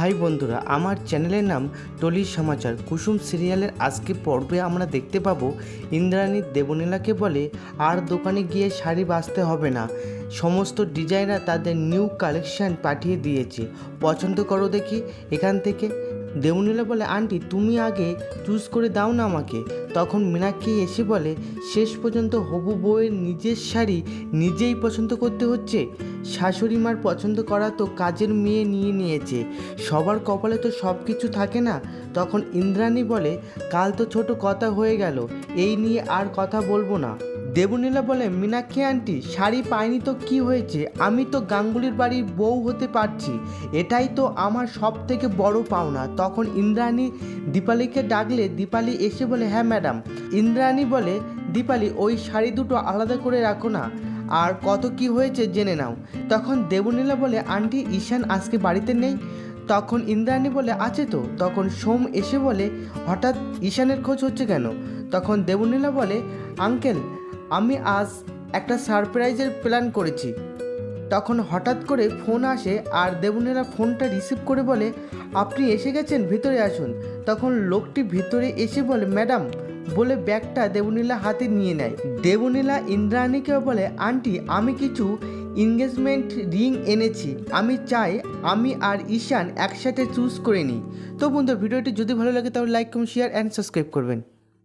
High বন্ধুরা, আমার চ্যানেলের নাম টলির সমাচার। কুসুম সিরিয়ালের আজকে পর্বে আমরা দেখতে পাবো ইন্দ্রাণী দেবনীলাকে বলে, আর দোকানে গিয়ে শাড়ি বাঁচতে হবে না। সমস্ত ডিজাইনার তাদের নিউ কালেকশন পাঠিয়ে দিয়েছে। পছন্দ করো দেখি। এখান থেকে দেবনীলা বলে, আন্টি, তুমি আগে চুজ করে দাও না আমাকে। তখন মীনাক্ষী এসে বলে, শেষ পর্যন্ত হবু বউয়ের নিজের শাড়ি নিজেই পছন্দ করতে হচ্ছে? শাশুড়ি মার পছন্দ করা তো কাজের মেয়ে নিয়ে নিয়েছে। সবার কপালে তো সব কিছু থাকে না? তখন ইন্দ্রাণী বলে, কাল তো ছোট কথা হয়ে গেল, এই নিয়ে আর কথা বলব না। দেবনীলা বলে, মীনাক্ষী আন্টি, শাড়ি পাইনি তো কি হয়েছে? আমি তো গাঙ্গুলির বাড়ির বউ হতে পারছি। এটাই তো আমার সব থেকে বড় পাওনা। তখন ইন্দ্রাণী দীপালিকে ডাকলে দীপালি এসে বলে হ্যাঁ ম্যাডাম। ইন্দ্রাণী বলে, দীপালি, ওই শাড়ি দুটো আলাদা করে রাখো না, আর কত কি হয়েছে জেনে নাও। তখন দেবনীলা বলে, আন্টি, ঈশান আজকে বাড়িতে নেই? তখন ইন্দ্রাণী বলে, আছে তো। তখন সোম এসে বলে, হঠাৎ ঈশানের খোঁজ হচ্ছে কেন? তখন দেবনীলা বলে, আঙ্কেল আমি আজ একটা সারপ্রাইজের প্ল্যান করেছি। তখন হঠাৎ করে ফোন আসে আর দেবনীলা ফোনটা রিসিভ করে বলে, আপনি এসে গেছেন? ভিতরে আসুন। তখন লোকটি ভিতরে এসে বলে, ম্যাডাম। বলে ব্যাগটা দেবনীলা হাতে নিয়ে নেয়। দেবনীলা ইন্দ্রাণীকে বলে, আন্টি, আমি কিছু এঙ্গেজমেন্ট রিং এনেছি। আমি চাই আমি আর ঈশান একসাথে চুজ করে নিই। তো বন্ধু ভিডিওটি যদি ভালো লাগে তাহলে like comment share and subscribe করবেন।